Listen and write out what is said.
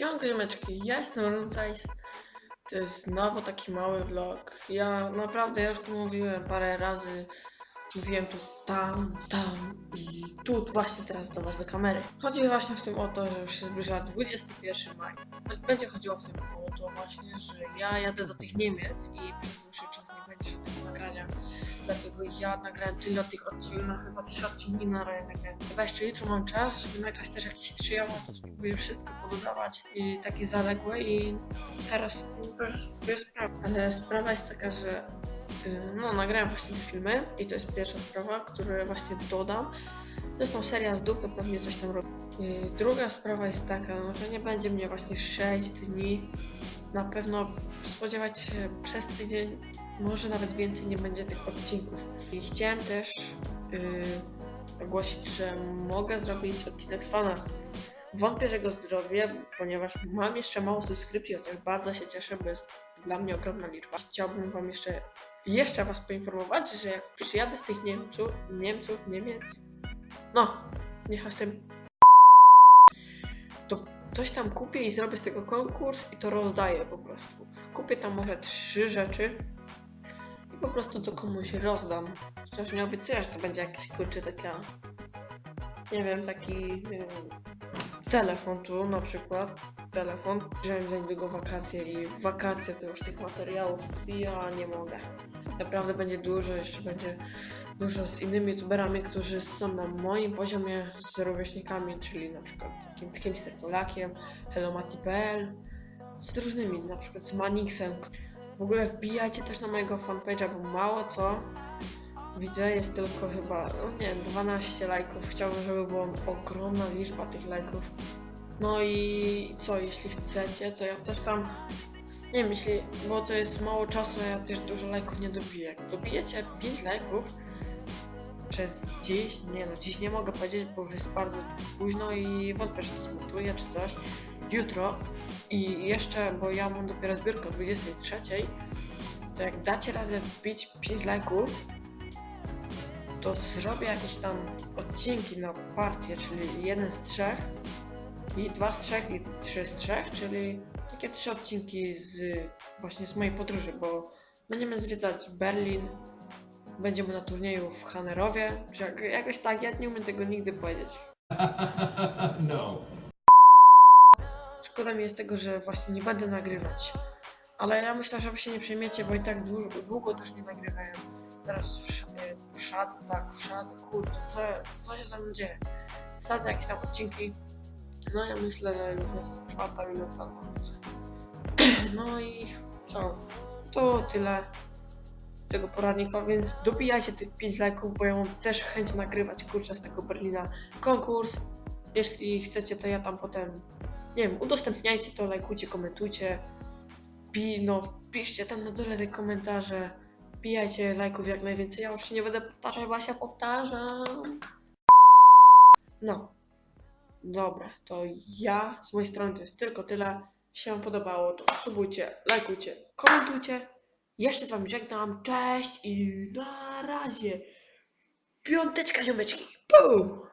Siemanko ziomeczki, ja jestem Runcajs. To jest znowu taki mały vlog. Ja naprawdę, ja już tu mówiłem parę razy. Mówiłem tu tam, tam i tu właśnie teraz do was do kamery. Chodzi właśnie w tym o to, że już się zbliża 21 maj. Będzie chodziło w tym o to właśnie, że ja jadę do tych Niemiec i przez dłuższy czas będzie tego nagrania. Dlatego ja nagrałem tyle tych odcinków, no chyba trzy odcinki na razie nagrałem. Chyba jeszcze jutro mam czas, żeby nagrać też jakieś trzy, ja to spróbuję wszystko pododawać i takie zaległe i teraz to jest sprawa. Ale sprawa jest taka, że y, no nagrałem właśnie te filmy i to jest pierwsza sprawa, którą właśnie dodam. Zresztą seria z dupy pewnie coś tam robi. Druga sprawa jest taka, no, że nie będzie mnie właśnie 6 dni. Na pewno spodziewać się przez tydzień może nawet więcej nie będzie tych odcinków. I chciałem też yy, ogłosić, że mogę zrobić odcinek z fanartów. Wątpię, że go zrobię, ponieważ mam jeszcze mało subskrypcji, chociaż bardzo się cieszę, bo jest dla mnie ogromna liczba. Chciałbym wam jeszcze, jeszcze was poinformować, że jak przyjadę z tych Niemców, Niemców, Niemiec, no, mniejsza z tym, to coś tam kupię i zrobię z tego konkurs i to rozdaję po prostu. Kupię tam może trzy rzeczy, po prostu to komuś rozdam. Chociaż nie obiecuję, że to będzie jakiś kurczy taka. Nie wiem, taki wiem, telefon tu na przykład. Telefon. Wziąłem za niedługo wakacje i wakacje to już tych materiałów ja nie mogę. Naprawdę będzie dużo, jeszcze będzie dużo z innymi youtuberami, którzy są na moim poziomie z rówieśnikami, czyli na przykład takim kimś Polakiem, HelloMati.pl, z różnymi, na przykład z Manixem, w ogóle wbijajcie też na mojego fanpage'a, bo mało co widzę, jest tylko chyba, no nie wiem, 12 lajków. Chciałbym, żeby była ogromna liczba tych lajków. No i co, jeśli chcecie, to ja też tam, nie wiem, jeśli, bo to jest mało czasu, ja też dużo lajków nie dobiję. Jak dobijecie 5 lajków przez dziś, nie no, dziś nie mogę powiedzieć, bo już jest bardzo późno i wątpię, że to zmontuję czy coś. Jutro i jeszcze, bo ja mam dopiero zbiórkę o 23, to jak dacie radę wbić 5 lajków, to zrobię jakieś tam odcinki na partię, czyli jeden z trzech i dwa z trzech i trzy z trzech, czyli takie trzy odcinki z właśnie z mojej podróży, bo będziemy zwiedzać Berlin, będziemy na turnieju w Hanerowie, czy jak, jakoś tak, ja nie umiem tego nigdy powiedzieć. no. Szkoda mi jest tego, że właśnie nie będę nagrywać. Ale ja myślę, że wy się nie przejmiecie, bo i tak długo, długo też nie nagrywałem. Teraz wszady, wszady, tak, wszady, kurde, co, co się ze mną dzieje? Wsadzę jakieś tam odcinki. No ja myślę, że już jest czwarta minuta. No i co? To tyle z tego poradnika, więc dobijajcie tych 5 lajków, bo ja mam też chęć nagrywać kurczę z tego Berlina konkurs. Jeśli chcecie, to ja tam potem nie wiem, udostępniajcie to, lajkujcie, komentujcie. Pi, no, tam na dole te komentarze. Wbijajcie lajków jak najwięcej. Ja już się nie będę powtarzać, bo się powtarzam. No. Dobra, to ja z mojej strony to jest tylko tyle. Jeśli Wam podobało, to subujcie, lajkujcie, komentujcie. Ja się z Wami żegnam. Cześć i na razie. Piąteczka ziomeczki. Pum!